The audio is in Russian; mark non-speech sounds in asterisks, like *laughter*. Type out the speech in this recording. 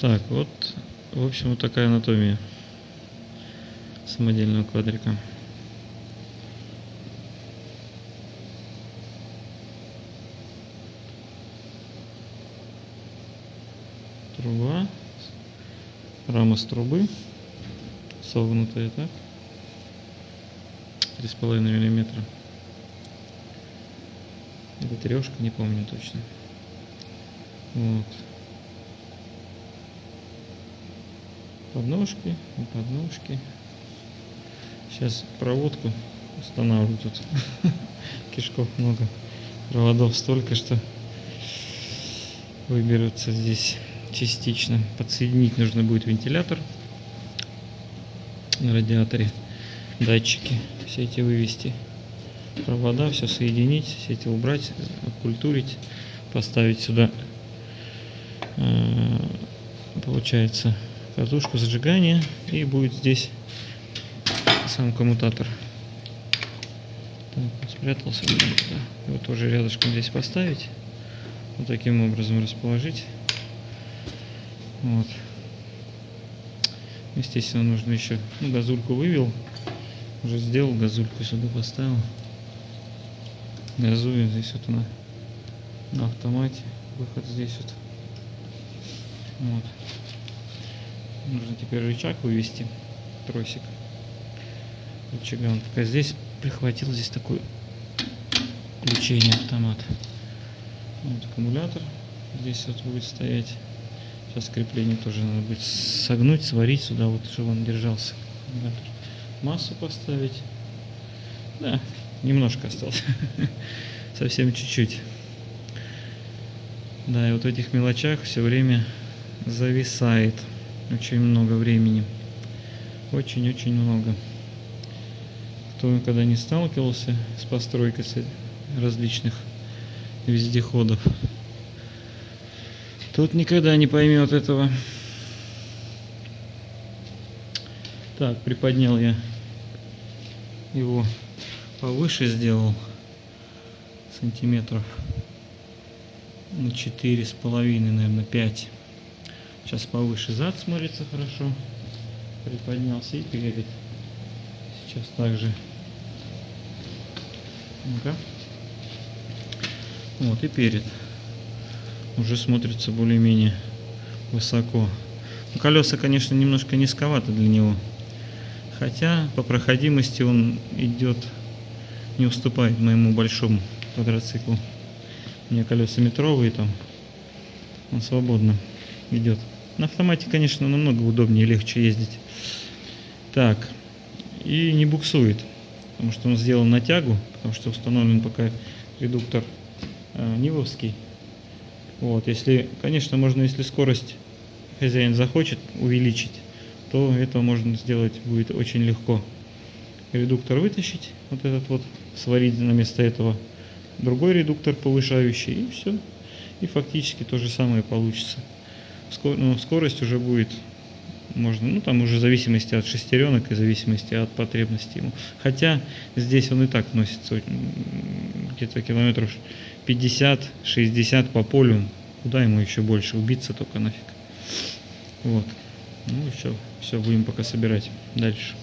Так, вот, в общем, вот такая анатомия самодельного квадрика. Труба, рама с трубы, согнутая, так? Три с половиной миллиметра. Или трешка, не помню точно. Вот. Подножки, и подножки. Сейчас проводку устанавливаю тут. *laughs* Кишков много. Проводов столько, что выберутся здесь частично. Подсоединить нужно будет вентилятор на радиаторе. Датчики все эти вывести. Провода, все соединить, все эти убрать, окультурить, поставить сюда э, получается катушку зажигания и будет здесь сам коммутатор. Так, спрятался. Да. Его тоже рядышком здесь поставить. Вот таким образом расположить. Вот. Естественно, нужно еще ну, газульку вывел. Уже сделал газульку сюда поставил. Газую здесь вот она на автомате. Выход здесь вот. Вот. Нужно теперь рычаг вывести, тросик рычага. Он пока здесь прихватил здесь такой включение автомат. Вот аккумулятор здесь вот будет стоять. Сейчас крепление тоже надо будет согнуть, сварить сюда, вот, чтобы он держался. Массу поставить. Да, немножко осталось. *laughs* Совсем чуть-чуть. Да, и вот в этих мелочах все время зависает очень много времени. Очень-очень много. Кто никогда не сталкивался с постройкой различных вездеходов, тот никогда не поймет этого. Так, приподнял я его повыше сделал сантиметров на четыре с половиной, наверное, пять. Сейчас повыше зад смотрится хорошо. Приподнялся и перед. Сейчас также. Ну-ка. Вот и перед. Уже смотрится более-менее высоко. Ну, колеса, конечно, немножко низковато для него. Хотя по проходимости он идет, не уступает моему большому квадроциклу. У меня колеса метровые там. Он свободно идет. На автомате, конечно, намного удобнее и легче ездить. Так, и не буксует, потому что он сделан на тягу, потому что установлен пока редуктор э, Нивовский. Вот, если, конечно, можно, если скорость хозяин захочет увеличить, то это можно сделать будет очень легко. Редуктор вытащить, вот этот вот, сварить на место этого другой редуктор повышающий, и все. И фактически то же самое получится. Ну, скорость уже будет можно, ну там уже в зависимости от шестеренок и в зависимости от потребностей ему. Хотя здесь он и так носится где-то километров 50-60 по полю. Куда ему еще больше? Убиться только нафиг. Вот. Ну все. Все, будем пока собирать дальше.